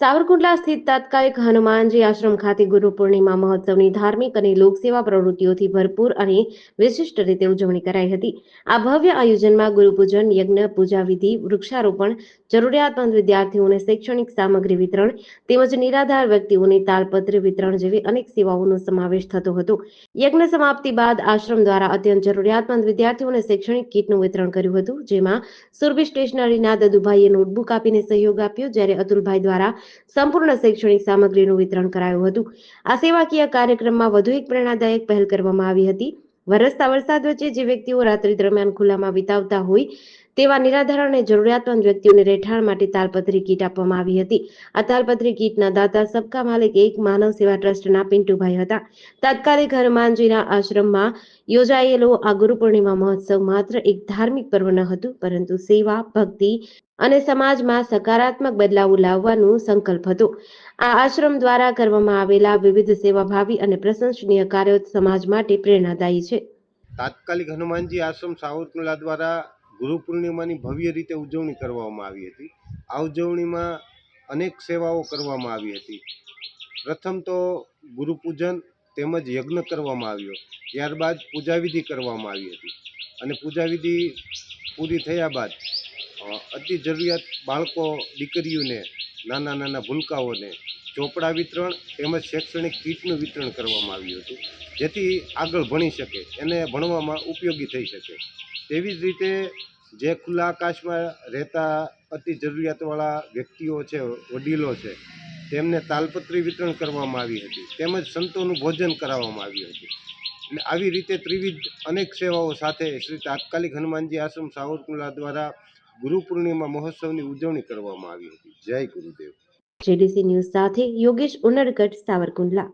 સાવરકુંડલા સ્થિત તાત્કાલિક હનુમાનજી આશ્રમ ખાતે ગુરુ પૂર્ણિમા મહોત્સવની ધાર્મિક અને લોકસેવા પ્રવૃત્તિઓથી ભરપૂર અને વિશિષ્ટ રીતે ઉજવણી કરાઈ હતી. આ ભવ્ય આયોજનમાં ગુરુપૂજન, યજ્ઞ પૂજા વિધિ વૃક્ષારોપણ, જરૂરિયાતમંદ વિદ્યાર્થીઓને શૈક્ષણિક સામગ્રી વિતરણ તેમજ નિરાધાર વ્યક્તિઓને તાલપત્ર વિતરણ જેવી અનેક સેવાઓનો સમાવેશ થતો હતો. યજ્ઞ સમાપ્તિ બાદ આશ્રમ દ્વારા અત્યંત જરૂરિયાતમંદ વિદ્યાર્થીઓને શૈક્ષણિક કીટનું વિતરણ કર્યું હતું, જેમાં સુરભી સ્ટેશનરીના દદુભાઈએ નોટબુક આપીને સહયોગ આપ્યો, જ્યારે અતુલભાઈ દ્વારા સંપૂર્ણ શૈક્ષણિક સામગ્રીનું વિતરણ કરાયું હતું. આ સેવાકીય કાર્યક્રમમાં વધુ એક પ્રેરણાદાયક પહેલ કરવામાં આવી હતી. વરસતા વરસાદ વચ્ચે જે વ્યક્તિઓ રાત્રિ દરમિયાન ખુલ્લામાં વિતાવતા હોય તેવા નિરાધાર અને જરૂરિયાતમંદ વ્યક્તિઓને રહેઠાણ માટે તાલપત્રી કીટ આપવામાં આવી હતી. આ તાલપત્રી કીટના દાતા સબકા માલિક એક માનવ સેવા ટ્રસ્ટના પિન્ટુભાઈ હતા. તાત્કાલિક હનુમાનજીના આશ્રમમાં યોજાયેલો આ ગુરુ પૂર્ણિમા મહોત્સવ માત્ર એક ધાર્મિક પર્વ ન હતું, પરંતુ સેવા, ભક્તિ અને સમાજમાં સકારાત્મક બદલાવ લાવવાનું સંકલ્પ હતો. આ આશ્રમ દ્વારા કરવામાં આવેલા વિવિધ સેવાભાવી અને પ્રશંસનીય કાર્યો સમાજ માટે પ્રેરણાદાયી છે. તાત્કાલિક હનુમાનજી આશ્રમ સાવરકુંડલા દ્વારા ગુરુ પૂર્ણિમાની ભવ્ય રીતે ઉજવણી કરવામાં આવી હતી. આ ઉજવણીમાં અનેક સેવાઓ કરવામાં આવી હતી. પ્રથમ તો ગુરુપૂજન તેમજ યજ્ઞ કરવામાં આવ્યો. ત્યારબાદ પૂજાવિધિ કરવામાં આવી હતી. અને પૂજાવિધિ પૂરી થયા બાદ અતિ જરૂરિયાત બાળકો, દીકરીઓને નાના નાના ભૂલકાઓને ચોપડા વિતરણ તેમજ શૈક્ષણિક કીટનું વિતરણ કરવામાં આવ્યું હતું, જેથી આગળ ભણી શકે, એને ભણવામાં ઉપયોગી થઈ શકે. તેવી જ રીતે જે ખુલ્લા આકાશમાં રહેતા અતિ જરૂરિયાતવાળા વ્યક્તિઓ છે, વડીલો છે, તેમને તાલપત્રી વિતરણ કરવામાં આવી હતી, તેમજ સંતોનું ભોજન કરાવવામાં આવ્યું હતું. એટલે આવી રીતે ત્રિવિધ અનેક સેવાઓ સાથે શ્રી તાત્કાલિક હનુમાનજી આશ્રમ સાવરકુંડલા દ્વારા ગુરુ પૂર્ણિમા મહોત્સવની ઉજવણી કરવામાં આવી હતી. જય ગુરુદેવ. જેડીસી ન્યૂઝ સાથે યોગેશ ઉનડગઢ સાવરકુંડલા.